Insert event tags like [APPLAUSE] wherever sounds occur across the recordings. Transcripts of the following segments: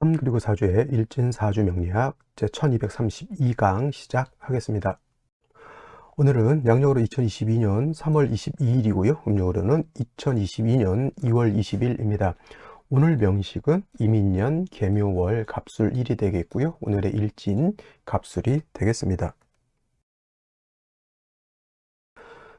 3 그리고 4주의 일진사주 명리학 제 1232강 시작하겠습니다. 오늘은 양력으로 2022년 3월 22일이고요. 음력으로는 2022년 2월 20일입니다. 오늘 명식은 이민년 개묘월 갑술 1이 되겠고요. 오늘의 일진 갑술이 되겠습니다.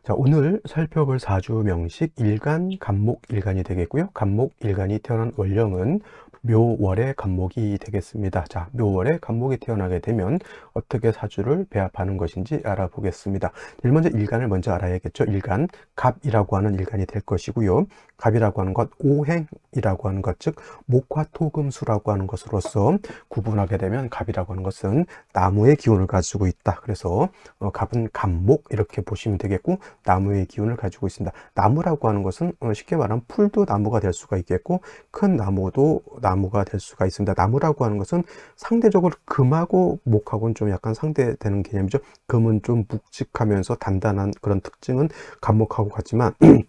자, 오늘 살펴볼 사주 명식 일간, 간목, 일간이 되겠고요. 간목, 일간이 태어난 원령은 묘월의 간목이 되겠습니다. 자, 묘월의 간목이 태어나게 되면 어떻게 사주를 배합하는 것인지 알아보겠습니다. 제일 먼저 일간을 먼저 알아야겠죠. 일간, 갑이라고 하는 일간이 될 것이고요. 갑이라고 하는 것, 오행이라고 하는 것, 즉 목화토금수라고 하는 것으로서 구분하게 되면 갑이라고 하는 것은 나무의 기운을 가지고 있다. 그래서 어, 갑은 갑목 이렇게 보시면 되겠고 나무의 기운을 가지고 있습니다. 나무라고 하는 것은 어, 쉽게 말하면 풀도 나무가 될 수가 있겠고 큰 나무도 나무가 될 수가 있습니다. 나무라고 하는 것은 상대적으로 금하고 목하고는 좀 약간 상대되는 개념이죠. 금은 좀 묵직하면서 단단한 그런 특징은 갑목하고 같지만 [CLEARS THROAT]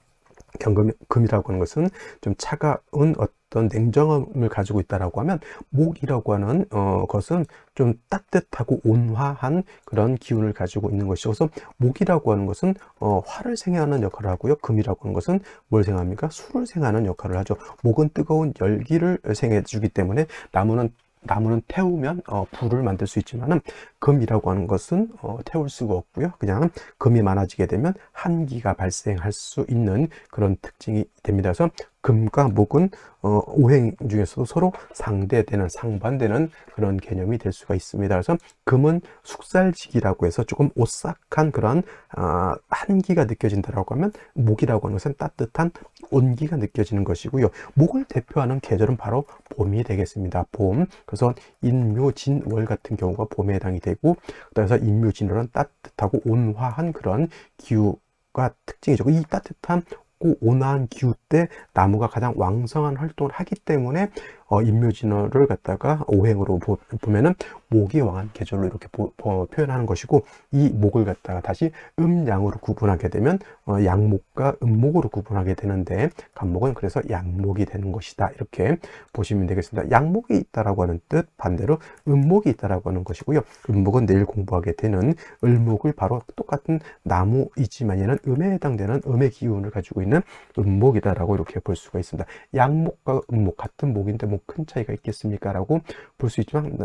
경금, 금이라고 하는 것은 좀 차가운 어떤 냉정함을 가지고 있다라고 하면 목이라고 하는 어, 것은 좀 따뜻하고 온화한 그런 기운을 가지고 있는 것이죠. 그래서 목이라고 하는 것은 어, 화를 생하는 역할을 하고요. 금이라고 하는 것은 뭘 생합니까? 술을 생하는 역할을 하죠. 목은 뜨거운 열기를 생해 주기 때문에 나무는 나무는 태우면 어, 불을 만들 수 있지만은 금이라고 하는 것은 어, 태울 수가 없고요. 그냥 금이 많아지게 되면 한기가 발생할 수 있는 그런 특징이 됩니다. 그래서 금과 목은 어, 오행 중에서도 서로 상대되는 상반되는 그런 개념이 될 수가 있습니다. 그래서 금은 숙살직이라고 해서 조금 오싹한 그런 아, 한기가 느껴진다라고 하면 목이라고 하는 것은 따뜻한 온기가 느껴지는 것이고요. 목을 대표하는 계절은 바로 봄이 되겠습니다. 봄. 그래서 인묘진월 같은 경우가 봄에 해당이 되고 그래서 인묘진월은 따뜻하고 온화한 그런 기후 가 특징이죠. 이 따뜻한 고 온화한 기후 때 나무가 가장 왕성한 활동을 하기 때문에 어, 인묘진화를 갖다가 오행으로 보, 면은 목이 왕한 계절로 이렇게 보, 어, 표현하는 것이고 이 목을 갖다가 다시 음양으로 구분하게 되면 어, 양목과 음목으로 구분하게 되는데 간목은 그래서 양목이 되는 것이다 이렇게 보시면 되겠습니다. 양목이 있다라고 하는 뜻 반대로 음목이 있다라고 하는 것이고요. 음목은 내일 공부하게 되는 을목을 바로 똑같은 나무이지만 얘는 음에 해당되는 음의 기운을 가지고 있는 음목이다라고 이렇게 볼 수가 있습니다. 양목과 음목 같은 목인데 뭐큰 차이가 있겠습니까? 라고 볼 수 있지만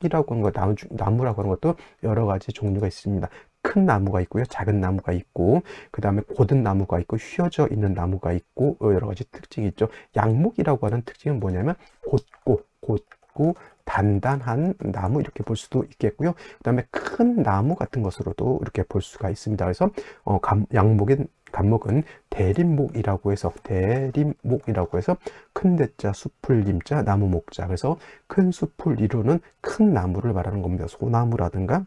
목이라고 하는 것, 나무, 나무라고 하는 것도 여러 가지 종류가 있습니다. 큰 나무가 있고요. 작은 나무가 있고 그 다음에 고든 나무가 있고 휘어져 있는 나무가 있고 어, 여러 가지 특징이 있죠. 양목이라고 하는 특징은 뭐냐면 곧고 곧고 단단한 나무 이렇게 볼 수도 있겠고요. 그 다음에 큰 나무 같은 것으로도 이렇게 볼 수가 있습니다. 그래서 어, 양목인 간목은 대림목이라고 해서 대림목이라고 해서 큰 대자 숲을 임자 나무 목자 그래서 큰 숲을 이루는 큰 나무를 말하는 겁니다. 소나무라든가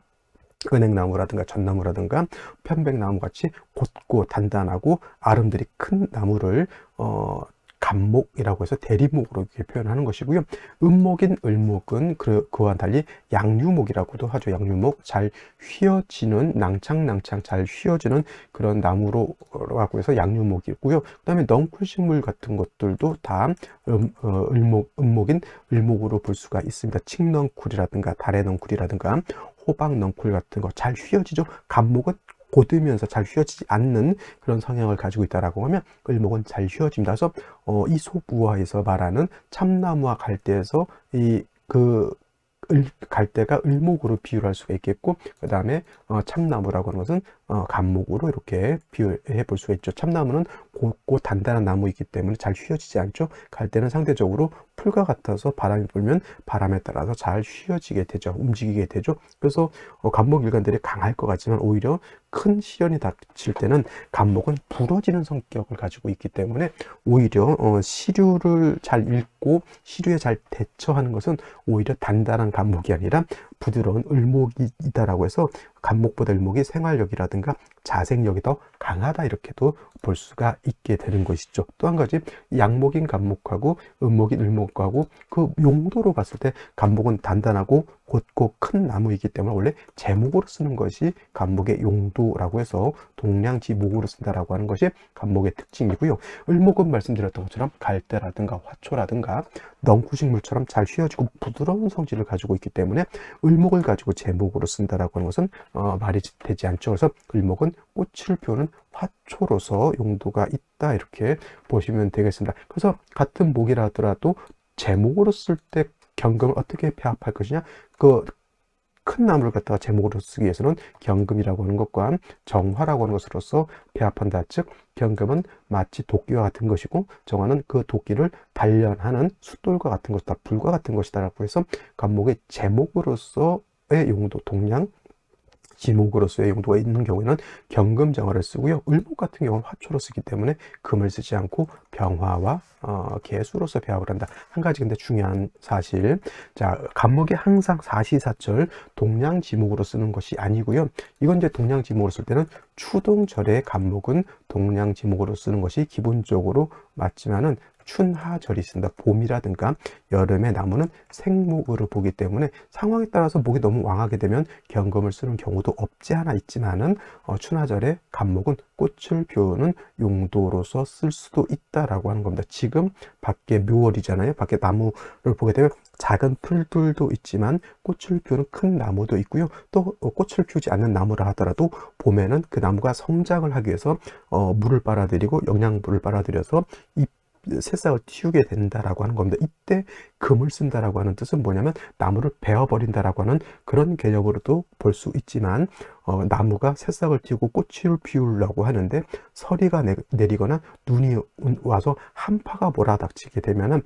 은행나무라든가 전나무라든가 편백나무 같이 곧고 단단하고 아름드리 큰 나무를 어, 간목이라고 해서 대리목으로 이렇게 표현하는 것이고요. 음목인 을목은 그, 그와 달리 양류목이라고도 하죠. 양류목 잘 휘어지는 낭창낭창 잘 휘어지는 그런 나무로라고 해서 양류목이고요. 그 다음에 넝쿨식물 같은 것들도 다 음, 어, 을목, 음목인 을목으로 볼 수가 있습니다. 칡넝쿨이라든가 달의 넝쿨이라든가 호박 넝쿨 같은 거 잘 휘어지죠. 간목은 곧으면서 잘 휘어지지 않는 그런 성향을 가지고 있다라고 하면 을목은 잘 휘어집니다. 그래서 어, 이솝우화에서 말하는 참나무와 갈대에서 이그 갈대가 을목으로 비유할 수가 있겠고 그 다음에 어, 참나무라고 하는 것은 어, 간목으로 이렇게 비유해 볼 수가 있죠. 참나무는 곱고 단단한 나무이기 때문에 잘 휘어지지 않죠. 갈대는 상대적으로 풀과 같아서 바람이 불면 바람에 따라서 잘 휘어지게 되죠. 움직이게 되죠. 그래서 어, 간목 일간들이 강할 것 같지만 오히려 큰 시련이 닥칠 때는 간목은 부러지는 성격을 가지고 있기 때문에 오히려 어, 시류를 잘 읽고 시류에 잘 대처하는 것은 오히려 단단한 간목이 아니라 부드러운 을목이 있다라고 해서 간목보다 을목이 생활력이라든가 자생력이 더 강하다 이렇게도 볼 수가 있게 되는 것이죠. 또 한 가지 양목인 간목하고 음목인 을목하고 그 용도로 봤을 때 간목은 단단하고 곧고 큰 나무이기 때문에 원래 제목으로 쓰는 것이 간목의 용도라고 해서 동량지목으로 쓴다라고 하는 것이 간목의 특징이고요. 을목은 말씀드렸던 것처럼 갈대라든가 화초라든가 넝구식물처럼 잘 휘어지고 부드러운 성질을 가지고 있기 때문에 을목을 가지고 제목으로 쓴다라고 하는 것은 어, 말이 되지 않죠. 그래서 을목은 꽃을 피우는 화초로서 용도가 있다 이렇게 보시면 되겠습니다. 그래서 같은 목이라 하더라도 제목으로 쓸 때 경금을 어떻게 배합할 것이냐 그 큰 나무를 갖다가 제목으로 쓰기 위해서는 경금이라고 하는 것과 정화라고 하는 것으로서 배합한다. 즉 경금은 마치 도끼와 같은 것이고 정화는 그 도끼를 단련하는 숫돌과 같은 것이다. 불과 같은 것이다라고 해서 간목의 제목으로서의 용도 동량 지목으로서의 용도가 있는 경우에는 경금정화를 쓰고요. 을목 같은 경우는 화초로 쓰기 때문에 금을 쓰지 않고 병화와 어, 개수로서 배합을 한다. 한 가지 근데 중요한 사실. 자, 간목이 항상 사시사철 동량지목으로 쓰는 것이 아니고요. 이건 이제 동량지목으로 쓸 때는 추동절의 간목은 동량지목으로 쓰는 것이 기본적으로 맞지만은 춘하절이 있습니다. 봄이라든가 여름에 나무는 생목으로 보기 때문에 상황에 따라서 목이 너무 왕하게 되면 경금을 쓰는 경우도 없지 않아 있지만은 어, 춘하절에 간목은 꽃을 피우는 용도로서 쓸 수도 있다라고 하는 겁니다. 지금 밖에 묘월이잖아요. 밖에 나무를 보게 되면 작은 풀들도 있지만 꽃을 피우는 큰 나무도 있고요. 또 어, 꽃을 피우지 않는 나무라 하더라도 봄에는 그 나무가 성장을 하기 위해서 어, 물을 빨아들이고 영양분을 빨아들여서 잎 새싹을 틔우게 된다라고 하는 겁니다. 이때 금을 쓴다라고 하는 뜻은 뭐냐면 나무를 베어버린다라고 하는 그런 개념으로도 볼 수 있지만 어, 나무가 새싹을 틔우고 꽃을 피우려고 하는데 서리가 내, 내리거나 눈이 와서 한파가 몰아닥치게 되면은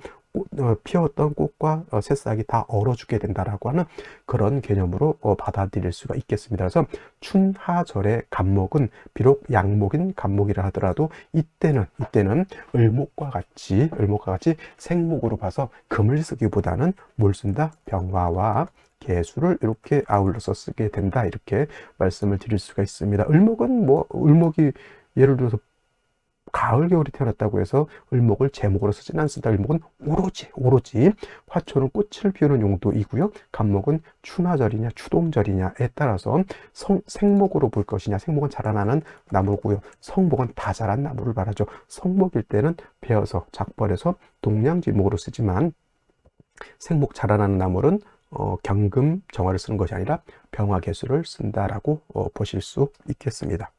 피었던 꽃과 어, 새싹이 다 얼어 죽게 된다라고 하는 그런 개념으로 어, 받아들일 수가 있겠습니다. 그래서 춘하절의 간목은 비록 양목인 간목이라 하더라도 이때는 이때는 을목과 같이 을목과 같이 생목으로 봐서 금을 쓰기보다는 뭘 쓴다? 병화와 개수를 이렇게 아울러서 쓰게 된다 이렇게 말씀을 드릴 수가 있습니다. 을목은 뭐 을목이 예를 들어서 가을 겨울이 태어났다고 해서 을목을 제목으로 쓰진 않습니다. 을목은 오로지 오로지 화초는 꽃을 피우는 용도이고요. 간목은 추나절이냐 추동절이냐에 따라서 성, 생목으로 볼 것이냐 생목은 자라나는 나무고요. 성목은 다 자란 나무를 말하죠. 성목일 때는 베어서 작벌해서 동량지목으로 쓰지만 생목 자라나는 나무는 어, 경금 정화를 쓰는 것이 아니라 병화 개수를 쓴다라고 어, 보실 수 있겠습니다.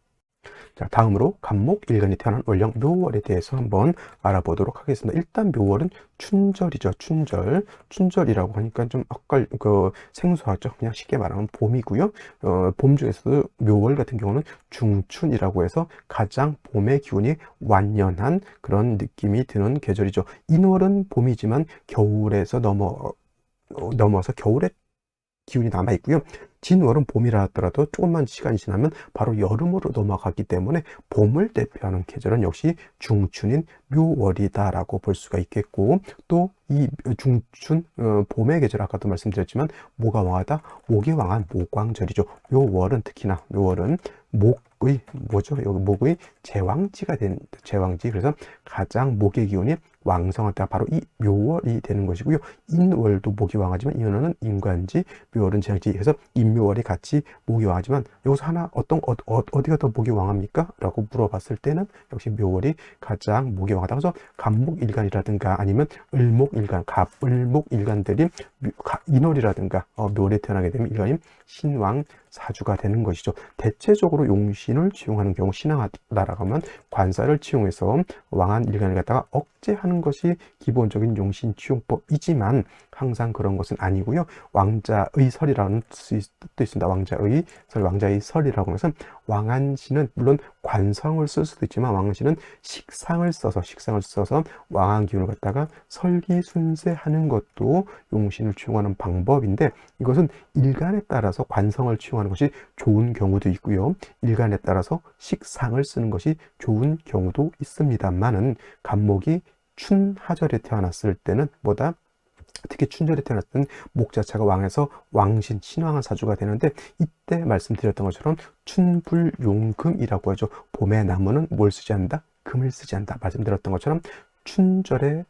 자, 다음으로 간목 일간이 태어난 월령 묘월에 대해서 한번 알아보도록 하겠습니다. 일단 묘월은 춘절이죠. 춘절. 춘절이라고 하니까 좀 엇갈, 그, 생소하죠. 그냥 쉽게 말하면 봄이고요. 어, 봄 중에서도 묘월 같은 경우는 중춘이라고 해서 가장 봄의 기운이 완연한 그런 느낌이 드는 계절이죠. 인월은 봄이지만 겨울에서 넘어, 어, 넘어서 겨울에 기운이 남아 있고요. 진월은 봄이라 하더라도 조금만 시간이 지나면 바로 여름으로 넘어가기 때문에 봄을 대표하는 계절은 역시 중춘인 묘월이다라고 볼 수가 있겠고 또 이 중춘 어, 봄의 계절 아까도 말씀드렸지만 모가 왕하다 목이 왕한 모광절이죠. 묘월은 특히나 묘월은 목의 뭐죠? 여기 목의 제왕지가 된 제왕지 그래서 가장 목의 기운이 왕성할 때가 바로 이 묘월이 되는 것이고요. 인월도 목이 왕하지만 인월은 인관지, 묘월은 제왕지. 그래서 인묘월이 같이 목이 왕하지만 여기서 하나 어떤 어, 어, 디가더 목이 왕합니까? 라고 물어봤을 때는 역시 묘월이 가장 목이 왕하다. 그래서 간목일간이라든가 아니면 을목일간, 갑을목일간들이 인월이라든가 어, 묘월에 태어나게 되면 일간인 신왕 사주가 되는 것이죠. 대체적으로 용신을 치용하는 경우 신앙하다라고 하면 관사를 치용해서 왕한 일간을 갖다가 억제하는 것이 기본적인 용신 치용법이지만 항상 그런 것은 아니고요. 왕자의 설이라는 뜻도 있습니다. 왕자의 설, 왕자의 설이라고 하면서 왕한신은 물론 관성을 쓸 수도 있지만 왕한신은 식상을 써서 식상을 써서 왕한 기운을 갖다가 설기순세하는 것도 용신을 치용하는 방법인데 이것은 일간에 따라서 관성을 치용하는 것이 좋은 경우도 있고요. 일간에 따라서 식상을 쓰는 것이 좋은 경우도 있습니다만은 간목이 춘하절에 태어났을 때는 뭐다 특히 춘절에 태어났던 목 자체가 왕에서 왕신, 신왕한 사주가 되는데 이때 말씀드렸던 것처럼 춘불용금이라고 하죠. 봄의 나무는 뭘 쓰지 않는다? 금을 쓰지 않는다. 말씀드렸던 것처럼 춘절에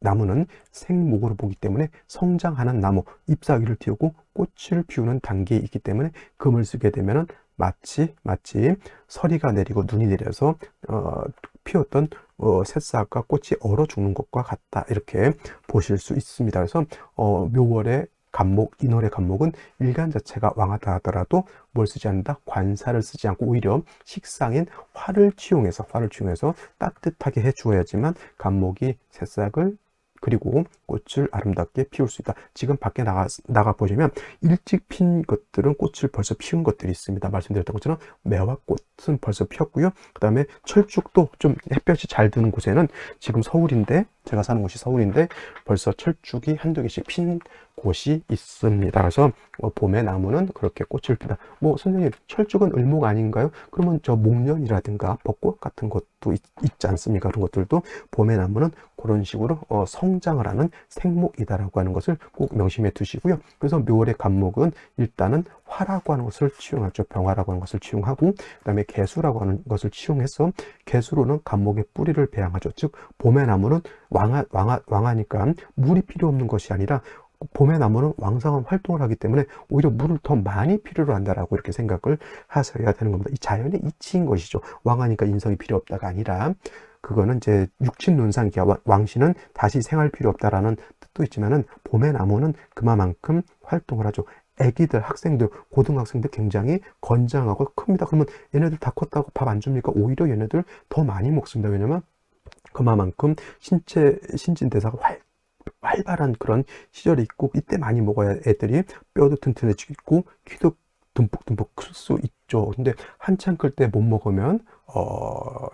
나무는 생목으로 보기 때문에 성장하는 나무, 잎사귀를 틔우고 꽃을 피우는 단계에 있기 때문에 금을 쓰게 되면은 마치 마치 서리가 내리고 눈이 내려서 어, 피웠던 어, 새싹과 꽃이 얼어 죽는 것과 같다 이렇게 보실 수 있습니다. 그래서 어, 묘월의 간목, 인월의 간목은 일간 자체가 왕하다 하더라도 뭘 쓰지 않는다? 관사를 쓰지 않고 오히려 식상인 화를 치용해서 화를 치용해서 따뜻하게 해 주어야지만 간목이 새싹을 그리고 꽃을 아름답게 피울 수 있다. 지금 밖에 나가, 나가 보시면 일찍 핀 것들은 꽃을 벌써 피운 것들이 있습니다. 말씀드렸던 것처럼 매화 꽃 은 벌써 피었고요. 그 다음에 철쭉도 좀 햇볕이 잘 드는 곳에는 지금 서울인데 제가 사는 곳이 서울인데 벌써 철쭉이 한두 개씩 핀 곳이 있습니다. 그래서 어, 봄에 나무는 그렇게 꽃을 피다. 뭐 선생님 철쭉은 을목 아닌가요? 그러면 저 목련이라든가 벚꽃 같은 것도 있, 지 않습니까? 그런 것들도 봄에 나무는 그런 식으로 어, 성장을 하는 생목이다라고 하는 것을 꼭 명심해 두시고요. 그래서 묘월의 간목은 일단은 화라고 하는 것을 치용하죠. 병화라고 하는 것을 치용하고 그다음에 개수라고 하는 것을 치용해서 개수로는 간목의 뿌리를 배양하죠. 즉 봄의 나무는 왕하, 왕하, 왕하니까 물이 필요 없는 것이 아니라 봄의 나무는 왕성한 활동을 하기 때문에 오히려 물을 더 많이 필요로 한다라고 이렇게 생각을 하셔야 되는 겁니다. 이 자연의 이치인 것이죠. 왕하니까 인성이 필요 없다가 아니라 그거는 이제 육친 논상기야 왕신은 다시 생활 필요 없다라는 뜻도 있지만은 봄의 나무는 그만큼 활동을 하죠. 애기들, 학생들, 고등학생들 굉장히 건장하고 큽니다. 그러면 얘네들 다 컸다고 밥 안 줍니까? 오히려 얘네들 더 많이 먹습니다. 왜냐면 그만큼 신체 신진대사가 활, 활발한 그런 시절이 있고 이때 많이 먹어야 애들이 뼈도 튼튼해지고 키도 듬뿍듬뿍 클 수 있죠. 근데 한참 클 때 못 먹으면 어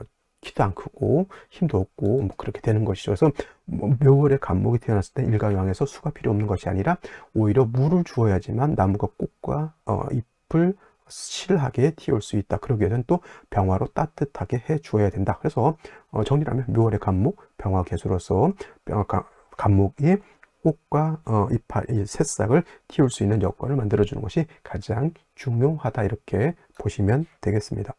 키도 안 크고 힘도 없고 뭐 그렇게 되는 것이죠. 그래서 뭐 묘월에 간목이 태어났을 때 일가왕에서 수가 필요 없는 것이 아니라 오히려 물을 주어야지만 나무가 꽃과 어, 잎을 실하게 틔울 수 있다. 그러기 위해서는 또 병화로 따뜻하게 해 주어야 된다. 그래서 어, 정리하면 묘월의 간목, 병화 개수로서 병화 간목이 꽃과 어, 이파 이 새싹을 틔울 수 있는 여건을 만들어주는 것이 가장 중요하다 이렇게 보시면 되겠습니다.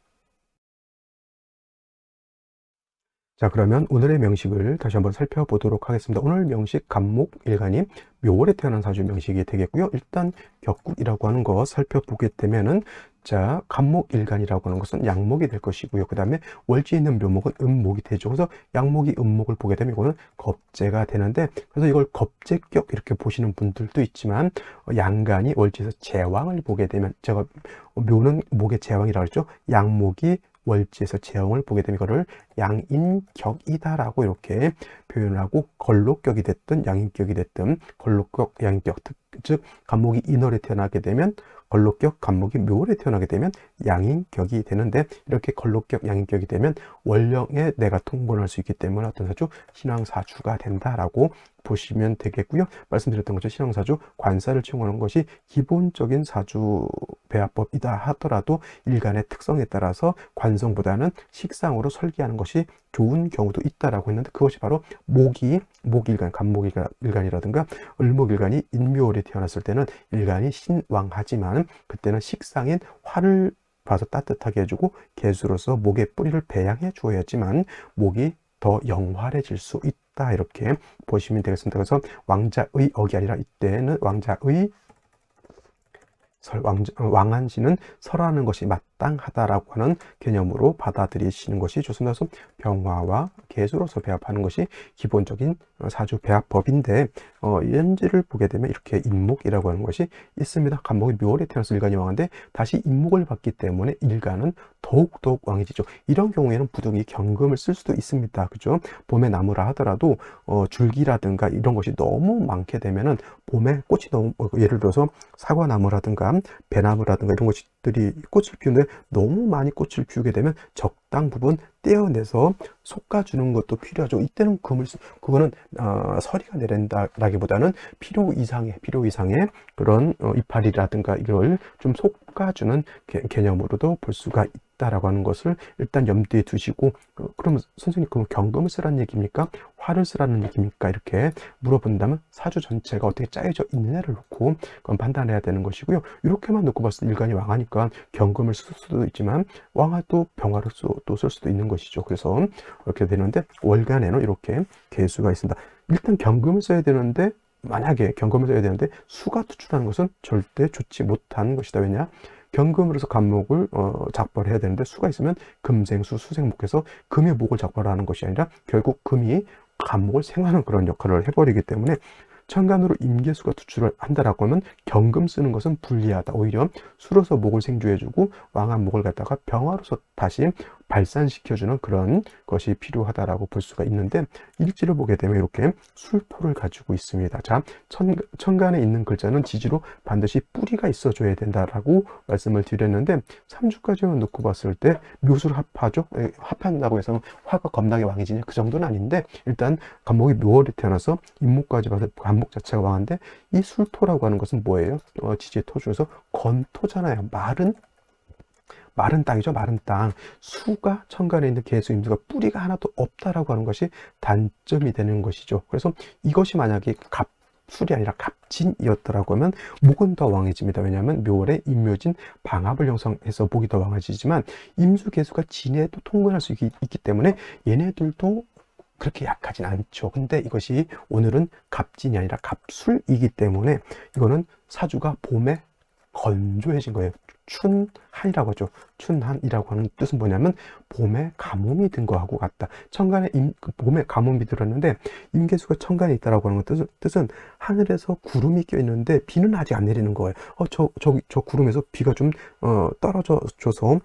자 그러면 오늘의 명식을 다시 한번 살펴보도록 하겠습니다. 오늘 명식 간목 일간이 묘월에 태어난 사주 명식이 되겠고요. 일단 격국이라고 하는 거 살펴보게 되면은 자 간목 일간이라고 하는 것은 양목이 될 것이고요. 그 다음에 월지에 있는 묘목은 음목이 되죠. 그래서 양목이 음목을 보게 되면 이거는 겁재가 되는데 그래서 이걸 겁재격 이렇게 보시는 분들도 있지만 양간이 월지에서 제왕을 보게 되면 제가 묘는 목의 제왕이라고 했죠. 양목이 월지에서 제형을 보게 되면 이거를 양인격이다라고 이렇게 표현을 하고 걸록격이 됐든 양인격이 됐든 걸록격, 양인격 즉 간목이 인월에 태어나게 되면 걸록격, 간목이 묘월에 태어나게 되면 양인격이 되는데 이렇게 걸록격, 양인격이 되면 원령에 내가 통본할 수 있기 때문에 어떤 사주 신앙사주가 된다라고 보시면 되겠고요. 말씀드렸던 것처럼 신앙사주 관사를 채용하는 것이 기본적인 사주 배합법이다 하더라도 일간의 특성에 따라서 관성보다는 식상으로 설계하는 것이 좋은 경우도 있다라고 했는데 그것이 바로 목이 목일간, 간목일간이라든가 을목일간이 인묘월에 태어났을 때는 일간이 신왕하지만 그때는 식상인 화를 봐서 따뜻하게 해주고 개수로서 목의 뿌리를 배양해 주어야지만 목이 더 영활해질 수 있다 이렇게 보시면 되겠습니다. 그래서 왕자의 억이 아니라 이때는 왕자의 왕, 왕한시는 설하는 것이 마땅하다라고 하는 개념으로 받아들이시는 것이 좋습니다. 그래서 병화와 개수로서 배합하는 것이 기본적인 사주 배합법인데 어, 연지를 보게 되면 이렇게 인목이라고 하는 것이 있습니다. 간목이 묘월에 태어나서 일간이 왕한데 다시 인목을 받기 때문에 일간은 더욱더욱 왕해지죠. 이런 경우에는 부득이 경금을 쓸 수도 있습니다. 그죠? 봄에 나무라 하더라도 어, 줄기라든가 이런 것이 너무 많게 되면은 봄에 꽃이 너무 어, 예를 들어서 사과나무라든가 배나무라든가 이런 것 들이 꽃을 피우는데 너무 많이 꽃을 피우게 되면 적당 부분 떼어내서 솎아주는 것도 필요하죠. 이때는 쓰- 그거는 어, 서리가 내린다라기보다는 필요 이상의 필요 이상의 그런 어, 이파리라든가 이걸 좀 솎아주는 개, 개념으로도 볼 수가 있다라고 하는 것을 일단 염두에 두시고 어, 그러면 선생님 그럼 경금을 쓰라는 얘기입니까? 화를 쓰라는 얘기입니까? 이렇게 물어본다면 사주 전체가 어떻게 짜여져 있느냐를 놓고 그건 판단해야 되는 것이고요. 이렇게만 놓고 봤을 때 일간이 왕하니까 경금을 쓸 수도 있지만 왕화도 병화를 또 쓸 수도 있는 것이 죠. 그래서 이렇게 되는데 월간에는 이렇게 개수가 있습니다. 일단 경금을 써야 되는데 만약에 경금을 써야 되는데 수가 투출하는 것은 절대 좋지 못한 것이다. 왜냐? 경금으로서 간목을 어, 작벌해야 을 되는데 수가 있으면 금생수 수생목해서 금의 목을 작벌하는 것이 아니라 결국 금이 간목을 생하는 그런 역할을 해버리기 때문에 천간으로 임계수가 투출을 한다라고 하면 경금 쓰는 것은 불리하다. 오히려 수로서 목을 생주해주고 왕한 목을 갖다가 병화로서 다시 발산시켜주는 그런 것이 필요하다라고 볼 수가 있는데 일지를 보게 되면 이렇게 술토를 가지고 있습니다. 자, 천, 천간에 있는 글자는 지지로 반드시 뿌리가 있어줘야 된다라고 말씀을 드렸는데 3주까지만 놓고 봤을 때 묘술 합하죠. 에, 합한다고 해서 화가 겁나게 왕이지냐 그 정도는 아닌데 일단 간목이 묘월에 태어나서 임목까지 봐서 간목 자체가 왕한데 이 술토라고 하는 것은 뭐예요? 어, 지지의 토 중에서 건토잖아요. 마른 마른 땅이죠. 마른 땅. 수가 천간에 있는 개수 임수가 뿌리가 하나도 없다라고 하는 것이 단점이 되는 것이죠. 그래서 이것이 만약에 갑 술이 아니라 갑진이었더라고 하면 목은 더 왕해집니다. 왜냐하면 묘월에 임묘진 방합을 형성해서 목이 더 왕해지지만 임수 개수가 진에도 통근할 수 있기, 있기 때문에 얘네들도 그렇게 약하진 않죠. 근데 이것이 오늘은 갑진이 아니라 갑술이기 때문에 이거는 사주가 봄에 건조해진 거예요. 춘한이라고 하죠. 춘한이라고 하는 뜻은 뭐냐면 봄에 가뭄이 든 거하고 같다. 천간에 임, 그 봄에 가뭄이 들었는데 임계수가 천간에 있다라고 하는 뜻은, 뜻은 하늘에서 구름이 껴 있는데 비는 아직 안 내리는 거예요. 어, 저, 저, 저 구름에서 비가 좀 어, 떨어져 줘서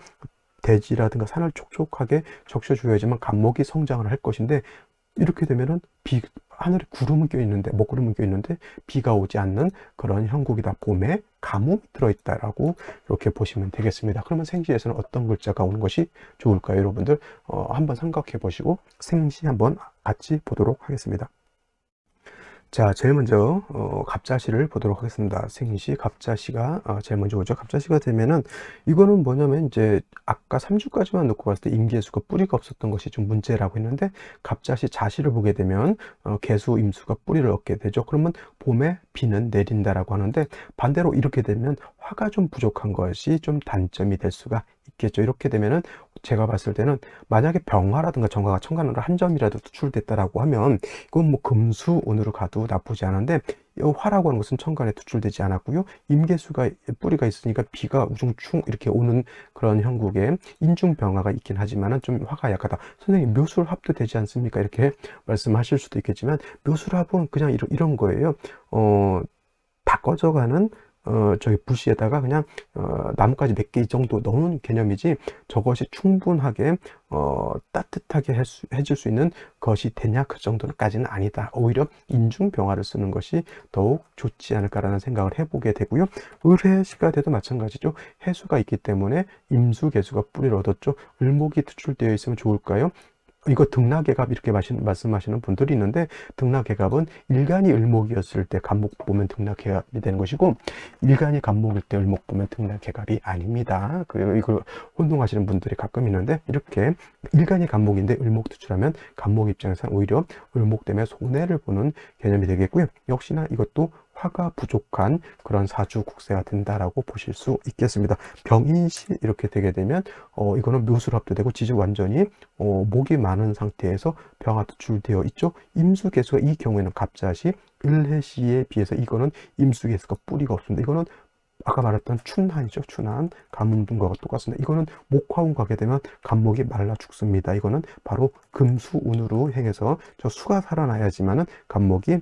대지라든가 산을 촉촉하게 적셔줘야지만 감목이 성장을 할 것인데 이렇게 되면은 비 하늘에 구름은 껴 있는데 먹구름은 껴 있는데 비가 오지 않는 그런 형국이다. 봄에 가뭄이 들어있다라고 이렇게 보시면 되겠습니다. 그러면 생시에서는 어떤 글자가 오는 것이 좋을까요, 여러분들? 어, 한번 생각해 보시고 생시 한번 같이 보도록 하겠습니다. 자, 제일 먼저 어, 갑자시를 보도록 하겠습니다. 생시 갑자시가 어, 제일 먼저 오죠. 갑자시가 되면은 이거는 뭐냐면 이제 아까 3주까지만 놓고 봤을 때 임계수가 뿌리가 없었던 것이 좀 문제라고 했는데 갑자시 자시를 보게 되면 어, 개수 임수가 뿌리를 얻게 되죠. 그러면 봄에 비는 내린다라고 하는데 반대로 이렇게 되면 화가 좀 부족한 것이 좀 단점이 될 수가 있겠죠. 이렇게 되면은 제가 봤을 때는 만약에 병화라든가 정화가 천간으로 한 점이라도 투출됐다라고 하면 이건 뭐 금수 운으로 가도 나쁘지 않은데 이 화라고 하는 것은 천간에 투출되지 않았고요. 임계수가 뿌리가 있으니까 비가 우중충 이렇게 오는 그런 형국에 인중병화가 있긴 하지만은 좀 화가 약하다. 선생님 묘술합도 되지 않습니까? 이렇게 말씀하실 수도 있겠지만 묘술합은 그냥 이런, 이런 거예요. 어, 다 꺼져가는 어, 저기 부시에다가 그냥 어, 나뭇가지 몇개이 정도 넣는 개념이지 저것이 충분하게 어, 따뜻하게 할 수, 해줄 수 있는 것이 되냐 그 정도까지는 아니다. 오히려 인중병화를 쓰는 것이 더욱 좋지 않을까라는 생각을 해보게 되고요. 을해시가 돼도 마찬가지죠. 해수가 있기 때문에 임수 개수가 뿌리를 얻었죠. 을목이 투출되어 있으면 좋을까요? 이거 등락개갑 이렇게 말씀하시는 분들이 있는데 등락개갑은 일간이 을목이었을 때 간목 보면 등락개갑이 되는 것이고 일간이 간목일 때 을목 보면 등락개갑이 아닙니다. 그 이걸 혼동하시는 분들이 가끔 있는데 이렇게 일간이 간목인데 을목 투출하면 간목 입장에서는 오히려 을목 때문에 손해를 보는 개념이 되겠고요. 역시나 이것도 화가 부족한 그런 사주 국세가 된다라고 보실 수 있겠습니다. 병인시 이렇게 되게 되면 어 이거는 묘술합도 되고 지지 완전히 어 목이 많은 상태에서 병화 도출되어 있죠. 임수개수가 이 경우에는 갑자시 을해시에 비해서 이거는 임수개수가 뿌리가 없습니다. 이거는 아까 말했던 춘한이죠. 춘한 가뭄분과 똑같습니다. 이거는 목화운 가게 되면 간목이 말라 죽습니다. 이거는 바로 금수운으로 행해서 저 수가 살아나야지만은 간목이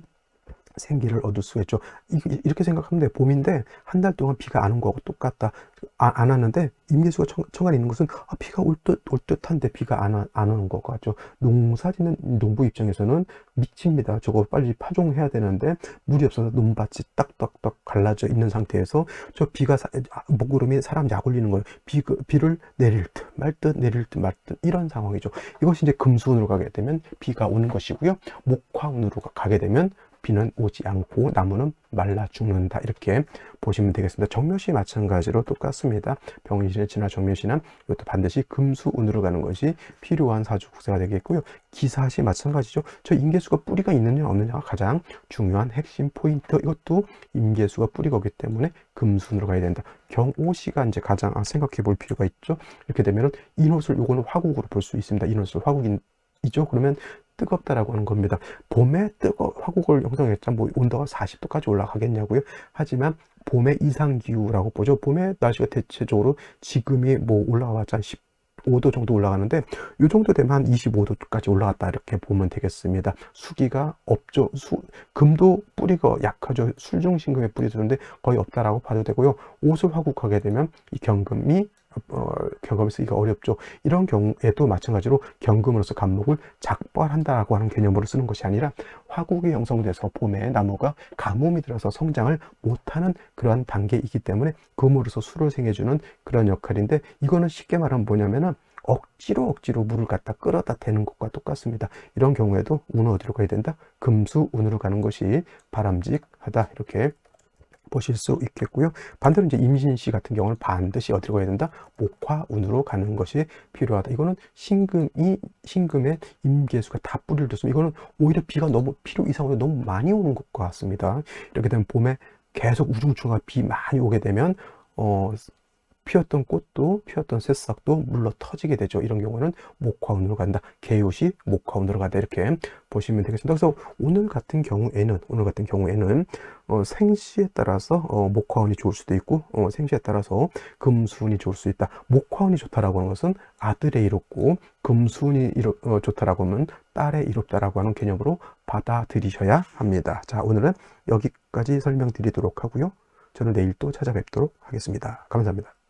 생기를 얻을 수가 있죠. 이- 이렇게 생각하면 돼. 봄인데 한 달 동안 비가 안 온 거하고 똑같다. 아, 안 왔는데 임계수가 청, 청간에 있는 것은 아, 비가 올 듯, 올 듯한데 비가 안, 와- 안 오는 것 같죠. 농사 짓는 농부 입장에서는 미칩니다. 저거 빨리 파종해야 되는데 물이 없어서 논밭이 딱딱딱 갈라져 있는 상태에서 저 비가 사, 아, 먹구름이 사람 약 올리는 거예요. 비, 그, 비를 내릴 듯 말 듯 내릴 듯 말 듯 이런 상황이죠. 이것이 이제 금수운으로 가게 되면 비가 오는 것이고요. 목화운으로 가- 가게 되면 비는 오지 않고 나무는 말라 죽는다 이렇게 보시면 되겠습니다. 정묘시 마찬가지로 똑같습니다. 병신의 진화 정묘시는 이것도 반드시 금수운으로 가는 것이 필요한 사주국세가 되겠고요. 기사시 마찬가지죠. 저 임계수가 뿌리가 있느냐 없느냐가 가장 중요한 핵심 포인트. 이것도 임계수가 뿌리가 오기 때문에 금수운으로 가야 된다. 경오시가 이제 가장 아, 생각해 볼 필요가 있죠. 이렇게 되면은 인옷을 요거는 화국으로 볼 수 있습니다. 인옷을 화국이죠. 그러면 뜨겁다라고 하는 겁니다. 봄에 뜨거 화국을 형성했자 뭐 온도가 40도까지 올라가겠냐고요. 하지만 봄의 이상 기후라고 보죠. 봄에 날씨가 대체적으로 지금이 뭐 올라와봤자 15도 정도 올라가는데 이 정도 되면 한 25도까지 올라갔다 이렇게 보면 되겠습니다. 수기가 없죠. 수, 금도 뿌리가 약하죠. 술중신금의 뿌리 드는데 거의 없다라고 봐도 되고요. 옷을 화국하게 되면 이 경금이 어, 경금을 쓰기가 어렵죠. 이런 경우에도 마찬가지로 경금으로서 감목을 작발한다라고 하는 개념으로 쓰는 것이 아니라 화국이 형성돼서 봄에 나무가 가뭄이 들어서 성장을 못하는 그러한 단계이기 때문에 금으로서 수를 생해주는 그런 역할인데 이거는 쉽게 말하면 뭐냐면은 억지로 억지로 물을 갖다 끌어다 대는 것과 똑같습니다. 이런 경우에도 운은 어디로 가야 된다? 금수 운으로 가는 것이 바람직하다 이렇게 보실 수 있겠고요. 반대로 이제 임신 시 같은 경우는 반드시 어디로 가야 된다? 목화운으로 가는 것이 필요하다. 이거는 신금이 신금의 임계수가 다 뿌리를 뒀으면 이거는 오히려 비가 너무 필요 이상으로 너무 많이 오는 것 같습니다. 이렇게 되면 봄에 계속 우중충한 비 많이 오게 되면 어 피었던 꽃도 피었던 새싹도 물러 터지게 되죠. 이런 경우는 목화운으로 간다. 개요시 목화운으로 간다. 이렇게 보시면 되겠습니다. 그래서 오늘 같은 경우에는 오늘 같은 경우에는 어, 생시에 따라서 어, 목화운이 좋을 수도 있고 어, 생시에 따라서 금수운이 좋을 수 있다. 목화운이 좋다라고 하는 것은 아들의 이롭고 금수운이 이롭, 어, 좋다라고 하면 딸의 이롭다라고 하는 개념으로 받아들이셔야 합니다. 자 오늘은 여기까지 설명드리도록 하고요. 저는 내일 또 찾아뵙도록 하겠습니다. 감사합니다.